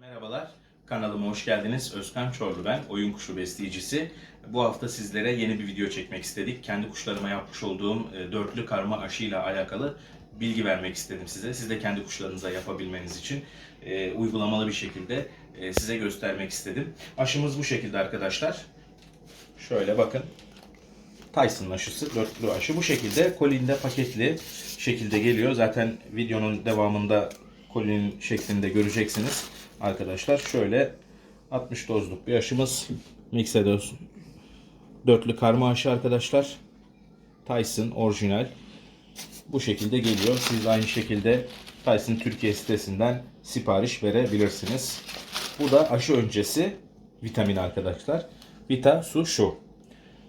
Merhabalar, kanalıma hoş geldiniz. Özkan Çorlu ben, oyun kuşu besleyicisi. Bu hafta sizlere yeni bir video çekmek istedik. Kendi kuşlarıma yapmış olduğum e, dörtlü karma aşıyla alakalı bilgi vermek istedim size. Siz de kendi kuşlarınıza yapabilmeniz için e, uygulamalı bir şekilde e, size göstermek istedim. Aşımız bu şekilde arkadaşlar. Şöyle bakın. Tyson'ın aşısı, dörtlü aşı. Bu şekilde kolinde paketli şekilde geliyor. Zaten videonun devamında kolinin şeklinde göreceksiniz arkadaşlar. Şöyle 60 dozluk bir aşımız. Mixedos dörtlü karma aşı arkadaşlar. Tyson orijinal. Bu şekilde geliyor. Siz aynı şekilde Tyson Türkiye sitesinden sipariş verebilirsiniz. Bu da aşı öncesi vitamin arkadaşlar. Vita su şu.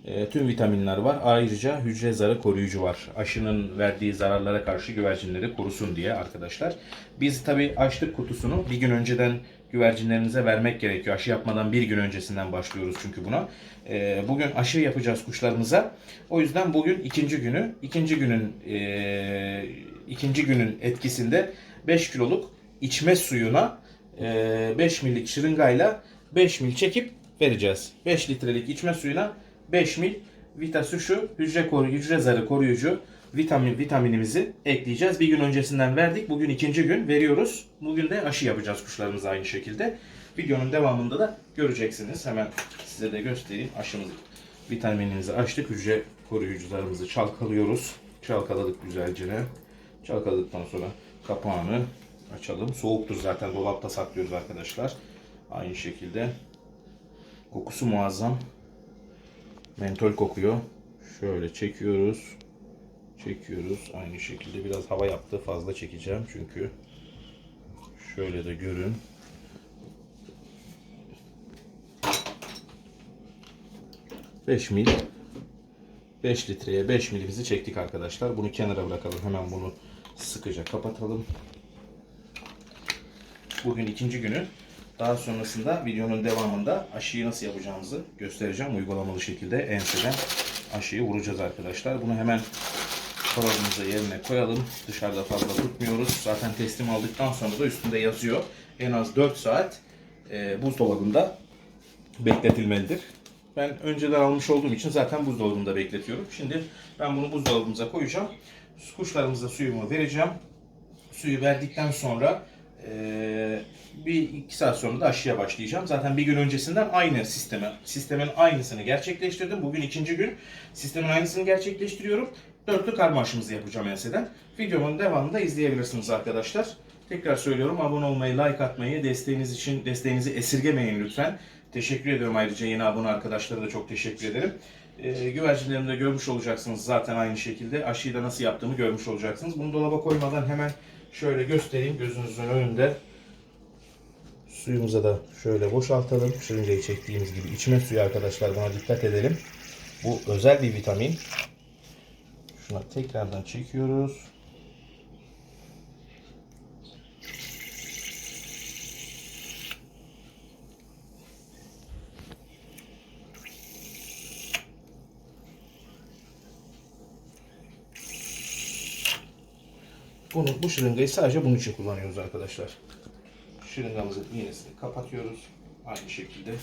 E, tüm vitaminler var. Ayrıca hücre zarı koruyucu var. Aşının verdiği zararlara karşı güvercinleri korusun diye arkadaşlar. Biz tabi açtık kutusunu. Bir gün önceden güvercinlerinize vermek gerekiyor. Aşı yapmadan bir gün öncesinden başlıyoruz çünkü buna. E, bugün aşı yapacağız kuşlarımıza. O yüzden bugün ikinci günü. ikinci günün e, ikinci günün etkisinde 5 kiloluk içme suyuna e, 5 millik şırıngayla 5 mil çekip vereceğiz. 5 litrelik içme suyuna 5 mil Vita şu hücre koru hücre zarı koruyucu vitamin vitaminimizi ekleyeceğiz. Bir gün öncesinden verdik. Bugün ikinci gün veriyoruz. Bugün de aşı yapacağız kuşlarımıza aynı şekilde. Videonun devamında da göreceksiniz. Hemen size de göstereyim. Aşımız vitaminimizi açtık. Hücre koruyucularımızı çalkalıyoruz. Çalkaladık güzelce. Çalkaladıktan sonra kapağını açalım. Soğuktur zaten dolapta saklıyoruz arkadaşlar. Aynı şekilde kokusu muazzam. Mentol kokuyor. Şöyle çekiyoruz. Çekiyoruz. Aynı şekilde biraz hava yaptı. Fazla çekeceğim çünkü. Şöyle de görün. Beş mil. 5 litreye 5 milimizi çektik arkadaşlar. Bunu kenara bırakalım. Hemen bunu sıkıca kapatalım. Bugün ikinci günü. Daha sonrasında videonun devamında aşıyı nasıl yapacağımızı göstereceğim. Uygulamalı şekilde enseden aşıyı vuracağız arkadaşlar. Bunu hemen dolabımıza yerine koyalım. Dışarıda fazla tutmuyoruz. Zaten teslim aldıktan sonra da üstünde yazıyor. En az 4 saat e, buzdolabında bekletilmelidir. Ben önceden almış olduğum için zaten buzdolabında bekletiyorum. Şimdi ben bunu buzdolabımıza koyacağım. Kuşlarımıza suyumu vereceğim. Suyu verdikten sonra ee, bir iki saat sonra da aşıya başlayacağım. Zaten bir gün öncesinden aynı sisteme, sistemin aynısını gerçekleştirdim. Bugün ikinci gün sistemin aynısını gerçekleştiriyorum. Dörtlü karma aşımızı yapacağım enseden. Videomun devamında izleyebilirsiniz arkadaşlar. Tekrar söylüyorum abone olmayı, like atmayı, desteğiniz için desteğinizi esirgemeyin lütfen. Teşekkür ediyorum ayrıca yeni abone arkadaşlara da çok teşekkür ederim. Ee, güvercinlerimi görmüş olacaksınız zaten aynı şekilde. Aşıyı da nasıl yaptığımı görmüş olacaksınız. Bunu dolaba koymadan hemen şöyle göstereyim gözünüzün önünde. Suyumuza da şöyle boşaltalım. Şırıngayı çektiğimiz gibi içme suyu arkadaşlar buna dikkat edelim. Bu özel bir vitamin. Şuna tekrardan çekiyoruz. Bunu, bu şırıngayı sadece bunun için kullanıyoruz arkadaşlar. Şırıngamızın iğnesini kapatıyoruz. Aynı şekilde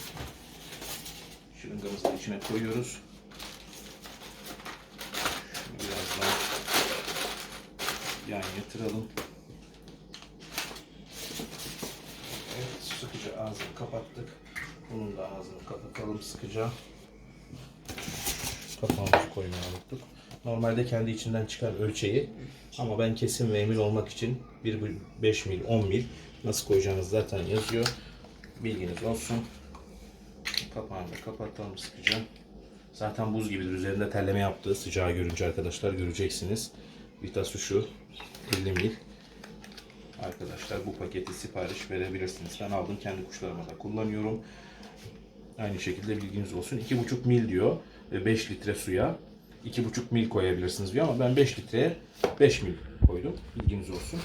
şırıngamızı içine koyuyoruz. Şunu biraz daha yan yatıralım. Evet, sıkıca ağzını kapattık. Bunun da ağzını kapatalım sıkıca. Kapağımızı koymayı unuttuk. Normalde kendi içinden çıkan ölçeği ama ben kesin ve emin olmak için 1 5 mil 10 mil nasıl koyacağınız zaten yazıyor. Bilginiz olsun. Kapağını da kapatalım sıkıca. Zaten buz gibidir. Üzerinde terleme yaptığı sıcağı görünce arkadaşlar göreceksiniz. Vitasu şu 50 mil. Arkadaşlar bu paketi sipariş verebilirsiniz. Ben aldım kendi kuşlarıma da kullanıyorum. Aynı şekilde bilginiz olsun. 2,5 mil diyor. 5 litre suya 2,5 mil koyabilirsiniz diyor ama ben 5 litreye 5 mil koydum. Bilginiz olsun.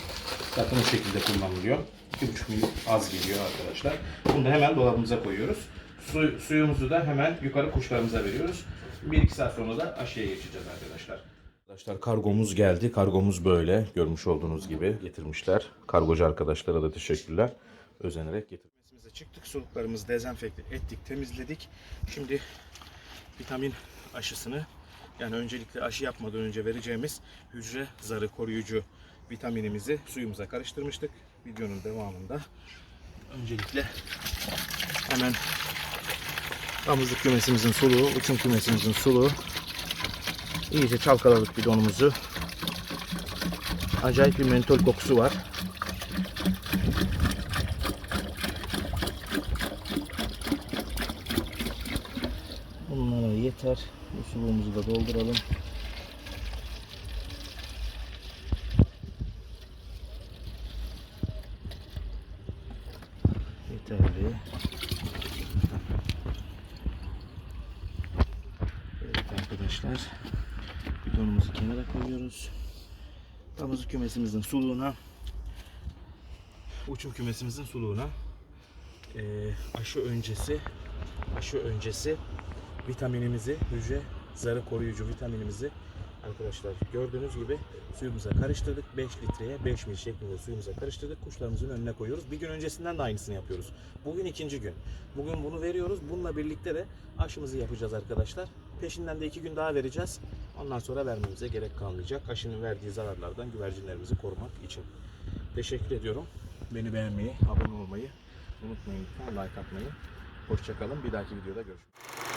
Zaten o şekilde kullanılıyor. 2,5 mil az geliyor arkadaşlar. Bunu da hemen dolabımıza koyuyoruz. Su, suyumuzu da hemen yukarı kuşlarımıza veriyoruz. 1-2 saat sonra da aşıya geçeceğiz arkadaşlar. Arkadaşlar kargomuz geldi. Kargomuz böyle. Görmüş olduğunuz gibi getirmişler. Kargocu arkadaşlara da teşekkürler. özenerek getirdim. Kümesimize çıktık. Suluklarımızı dezenfekte ettik, temizledik. Şimdi vitamin aşısını yani öncelikle aşı yapmadan önce vereceğimiz hücre zarı koruyucu vitaminimizi suyumuza karıştırmıştık. Videonun devamında öncelikle hemen damızlık kümesimizin suluğu, uçum kümesimizin suluğu iyice çalkaladık bidonumuzu. Acayip bir mentol kokusu var. Yeter. Bu suluğumuzu da dolduralım. Yeterli. Evet arkadaşlar. Bidonumuzu kenara koyuyoruz. Damızlık kümesimizin suluğuna uçum kümesimizin suluğuna eee, aşı öncesi aşı öncesi vitaminimizi, hücre zarı koruyucu vitaminimizi arkadaşlar gördüğünüz gibi suyumuza karıştırdık. 5 litreye 5 mil şeklinde suyumuza karıştırdık. Kuşlarımızın önüne koyuyoruz. Bir gün öncesinden de aynısını yapıyoruz. Bugün ikinci gün. Bugün bunu veriyoruz. Bununla birlikte de aşımızı yapacağız arkadaşlar. Peşinden de iki gün daha vereceğiz. Ondan sonra vermemize gerek kalmayacak. Aşının verdiği zararlardan güvercinlerimizi korumak için. Teşekkür ediyorum. Beni beğenmeyi, abone olmayı unutmayın. Lütfen like atmayı. Hoşçakalın. Bir dahaki videoda görüşürüz.